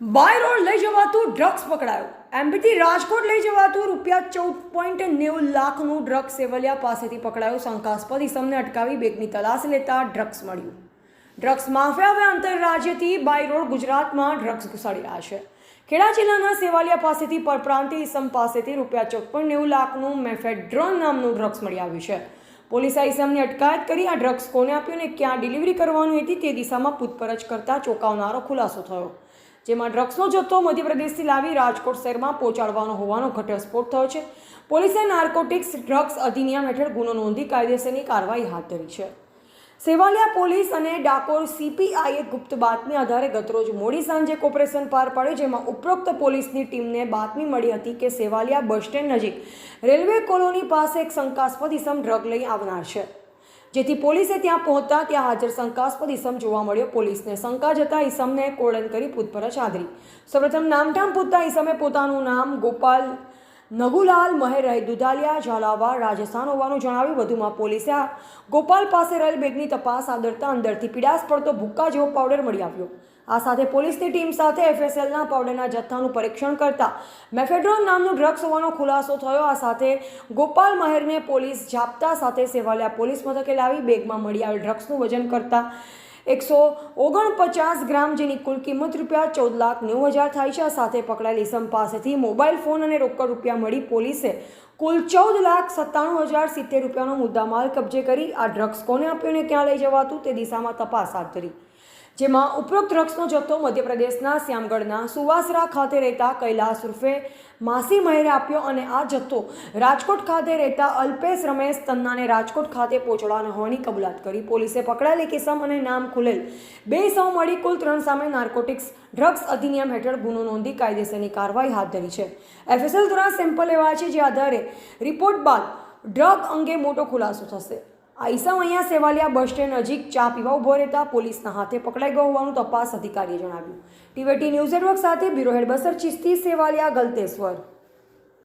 By road લઈ જવાતું drugs પકડાયું. એમપીથી Rajkot લઈ જવાતું રૂપિયા ચૌદ પોઈન્ટ નેવું લાખનું ડ્રગ્સ સેવલિયા પાસેથી પકડાયું. શંકાસ્પદ ઇસમને અટકાવી બેગની તલાશ લેતા ડ્રગ્સ મળ્યું. ડ્રગ્સ માફિયા હવે આંતરરાજ્યથી બાય રોડ ગુજરાતમાં ડ્રગ્સ ઘુસાડી રહ્યા છે. ખેડા જિલ્લાના સેવાલિયા પાસેથી પરપ્રાંતિ ઇસમ પાસેથી રૂપિયા ચોપ્પન નેવું લાખનું મેફેડ્રોન નામનું ડ્રગ્સ મળી આવ્યું છે. પોલીસે આ ઇસમની અટકાયત કરી આ ડ્રગ્સ કોને આપ્યું અને ક્યાં ડિલિવરી કરવાની હતી તે દિશામાં પૂછપરછ કરતા ચોંકાવનારો ખુલાસો થયો. જેમાં ડ્રગ્સનો જથ્થો મધ્યપ્રદેશથી લાવી રાજકોટ શહેરમાં પહોંચાડવાનો હોવાનો ઘટસ્ફોટ થયો છે. પોલીસે નાર્કોટિક્સ ડ્રગ્સ અધિનિયમ હેઠળ ગુનો નોંધી કાયદેસરની કાર્યવાહી હાથ ધરી છે. સેવાલિયા પોલીસ અને ડાકોર સીપીઆઈએ ગુપ્ત બાતમી આધારે ગતરોજ મોડી સાંજે ઓપરેશન પાર પાડ્યું, જેમાં ઉપરોક્ત પોલીસની ટીમને બાતમી મળી હતી કે સેવાલિયા બસ સ્ટેન્ડ નજીક રેલવે કોલોની પાસે એક શંકાસ્પદ ઇસમ ડ્રગ લઈ આવનાર છે. જેથી પોલીસે ત્યાં પહોંચતા ત્યાં હાજર શંકાસ્પદ ઇસમ જોવા મળ્યો. પોલીસને શંકા જતા ઇસમને કોળન કરી પૂછપરછ આદરી સૌપ્રથમ નામઠામ પૂછતા ઇસમે પોતાનું નામ ગોપાલ નગુલાલ મહેર રહે દુધાલિયા ઝાલાવાડ રાજસ્થાન હોવાનું જણાવ્યું. વધુમાં પોલીસે આ ગોપાલ પાસે રહેલ બેગની તપાસ આદરતા અંદરથી પીડાસ પડતો ભૂક્કા જેવો પાવડર મળી આવ્યો. આ સાથે પોલીસની ટીમ સાથે એફએસએલના પાવડરના જથ્થાનું પરીક્ષણ કરતા મેફેડ્રોન નામનું ડ્રગ્સ હોવાનો ખુલાસો થયો. આ સાથે ગોપાલ મહેરને પોલીસ જાપ્તા સાથે સેવાલિયા પોલીસ મથકે લાવી બેગમાં મળી આવેલ ડ્રગ્સનું વજન કરતા એકસો ઓગણપચાસ ગ્રામ જેની કુલ કિંમત રૂપિયા ચૌદ લાખ નેવું હજાર થાય છે. સાથે પકડાયેલ ઇસમ પાસેથી મોબાઈલ ફોન અને રોકડ રૂપિયા મળી પોલીસે કુલ ચૌદ લાખ સત્તાણું હજાર સિત્તેર રૂપિયાનો મુદ્દામાલ કબજે કરી આ ડ્રગ્સ કોને આપ્યો અને ક્યાં લઈ જવાતું તે દિશામાં તપાસ હાથ ધરી. જેમાં ઉપરોક્ત ડ્રગ્સનો જથ્થો મધ્યપ્રદેશના શ્યામગઢના સુવાસરા ખાતે રહેતા કૈલાસ ઉર્ફે માસી મહેરે આપ્યો અને આ જથ્થો રાજકોટ ખાતે રહેતા અલ્પેશ રમેશ તન્નાને રાજકોટ ખાતે પહોંચવાનો હોવાની કબૂલાત કરી. પોલીસે પકડાયેલી કિસમ અને નામ ખુલેલ. બે સૌ મળી કુલ ત્રણ સામે નાર્કોટિક્સ ડ્રગ્સ અધિનિયમ હેઠળ ગુનો નોંધી કાયદેસરની કાર્યવાહી હાથ ધરી છે. એફએસએલ દ્વારા સેમ્પલ લેવાયા છે, જે આધારે રિપોર્ટ બાદ ડ્રગ અંગે મોટો ખુલાસો થશે. આ અહીંયા સેવાલિયા બસ સ્ટેન્ડ નજીક ચા પીવા ઊભો રહેતા પોલીસના હાથે પકડાઈ ગયો હોવાનું તપાસ અધિકારીએ જણાવ્યું. ટીવેટી ન્યૂઝ નેટવર્ક સાથે બ્યુરો હેડ બસર, ચિસ્તી, સેવાલિયા, ગલતેશ્વર.